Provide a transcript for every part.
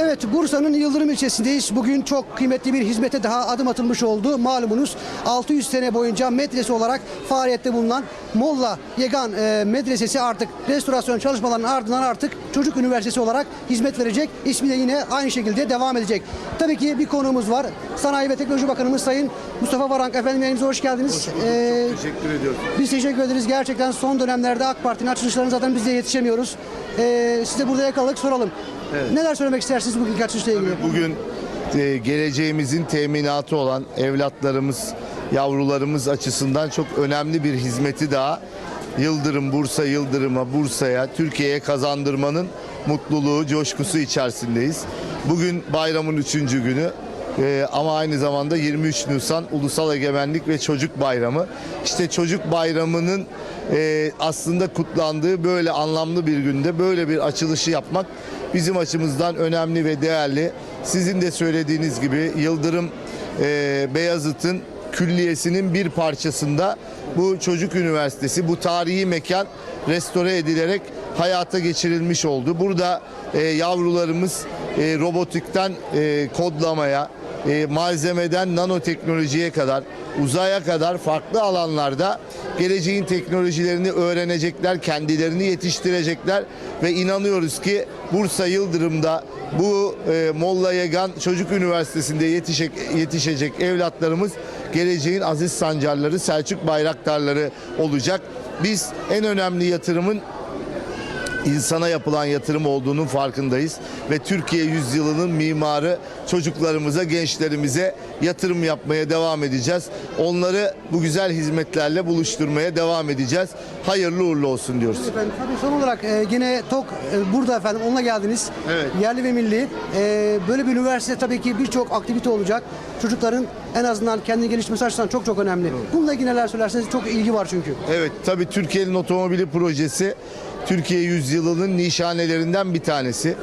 Evet Bursa'nın Yıldırım ilçesindeyiz. Bugün çok kıymetli bir hizmete daha adım atılmış oldu. Malumunuz 600 sene boyunca medrese olarak faaliyette bulunan Molla Yegan e, Medresesi artık restorasyon çalışmalarının ardından artık çocuk üniversitesi olarak hizmet verecek. İsmi de yine aynı şekilde devam edecek. Tabii ki bir konuğumuz var. Sanayi ve Teknoloji Bakanımız Sayın Mustafa Varank. Efendim yayınımıza hoş geldiniz. Ee, Teşekkür ediyorum. biz teşekkür ederiz. Gerçekten son dönemlerde AK Parti'nin açılışlarına zaten biz de yetişemiyoruz. Ee, siz de burada yakaladık soralım. Neler söylemek istersiniz bugünkü açılışla ilgili? Bugün e, geleceğimizin teminatı olan evlatlarımız, yavrularımız açısından çok önemli bir hizmeti daha Yıldırım Bursa Yıldırım'a, Bursa'ya, Türkiye'ye kazandırmanın mutluluğu, coşkusu içerisindeyiz. Bugün bayramın üçüncü günü. Ee, ama aynı zamanda 23 Nisan Ulusal Egemenlik ve Çocuk Bayramı. İşte Çocuk Bayramı'nın e, aslında kutlandığı böyle anlamlı bir günde böyle bir açılışı yapmak bizim açımızdan önemli ve değerli. Sizin de söylediğiniz gibi Yıldırım e, Beyazıt'ın külliyesinin bir parçasında bu çocuk üniversitesi, bu tarihi mekan restore edilerek hayata geçirilmiş oldu. Burada e, yavrularımız e, robotikten e, kodlamaya, e, malzemeden nanoteknolojiye kadar, uzaya kadar farklı alanlarda geleceğin teknolojilerini öğrenecekler, kendilerini yetiştirecekler ve inanıyoruz ki Bursa Yıldırım'da bu e, Molla Yegan Çocuk Üniversitesi'nde yetişecek, yetişecek evlatlarımız geleceğin aziz sancarları, Selçuk bayraktarları olacak. Biz en önemli yatırımın insana yapılan yatırım olduğunun farkındayız ve Türkiye yüzyılının mimarı çocuklarımıza, gençlerimize yatırım yapmaya devam edeceğiz. Onları bu güzel hizmetlerle buluşturmaya devam edeceğiz. Hayırlı uğurlu olsun diyoruz. Efendim, tabii son olarak e, yine TOK e, burada efendim onunla geldiniz. Evet. Yerli ve milli. E, böyle bir üniversite tabii ki birçok aktivite olacak. Çocukların en azından kendi gelişmesi açısından çok çok önemli. Bununla ilgili neler söylerseniz çok ilgi var çünkü. Evet tabii Türkiye'nin otomobili projesi Türkiye yüzyılının nişanelerinden bir tanesi.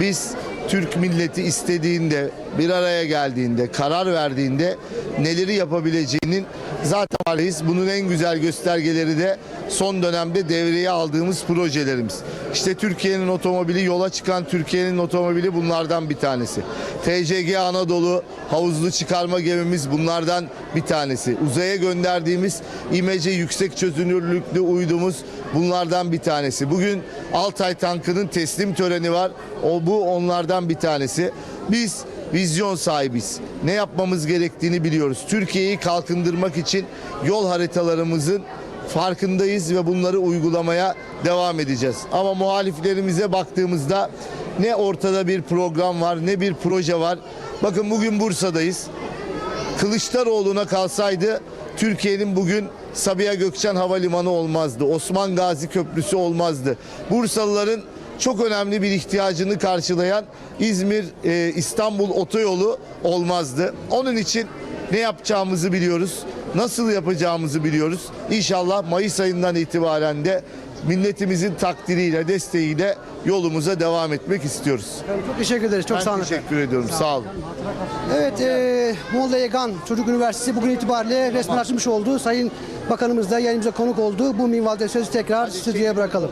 Biz Türk milleti istediğinde, bir araya geldiğinde, karar verdiğinde neleri yapabileceğinin zaten farkındayız. Bunun en güzel göstergeleri de son dönemde devreye aldığımız projelerimiz. İşte Türkiye'nin otomobili, yola çıkan Türkiye'nin otomobili bunlardan bir tanesi. TCG Anadolu havuzlu çıkarma gemimiz bunlardan bir tanesi. Uzaya gönderdiğimiz imece yüksek çözünürlüklü uydumuz bunlardan bir tanesi. Bugün Altay tankının teslim töreni var. O bu onlardan bir tanesi. Biz vizyon sahibiz. Ne yapmamız gerektiğini biliyoruz. Türkiye'yi kalkındırmak için yol haritalarımızın farkındayız ve bunları uygulamaya devam edeceğiz. Ama muhaliflerimize baktığımızda ne ortada bir program var ne bir proje var. Bakın bugün Bursa'dayız. Kılıçdaroğlu'na kalsaydı Türkiye'nin bugün Sabiha Gökçen Havalimanı olmazdı. Osman Gazi Köprüsü olmazdı. Bursalıların çok önemli bir ihtiyacını karşılayan İzmir e, İstanbul otoyolu olmazdı. Onun için ne yapacağımızı biliyoruz. Nasıl yapacağımızı biliyoruz. İnşallah Mayıs ayından itibaren de milletimizin takdiriyle, desteğiyle yolumuza devam etmek istiyoruz. Çok teşekkür ederiz. Çok sağ olun. Ben teşekkür ediyorum. Sağ olun. Evet, e, Molla Yegan Çocuk Üniversitesi bugün itibariyle resmen açılmış oldu. Sayın Bakanımız da yayınımıza konuk oldu. Bu minvalde sözü tekrar stüdyoya bırakalım.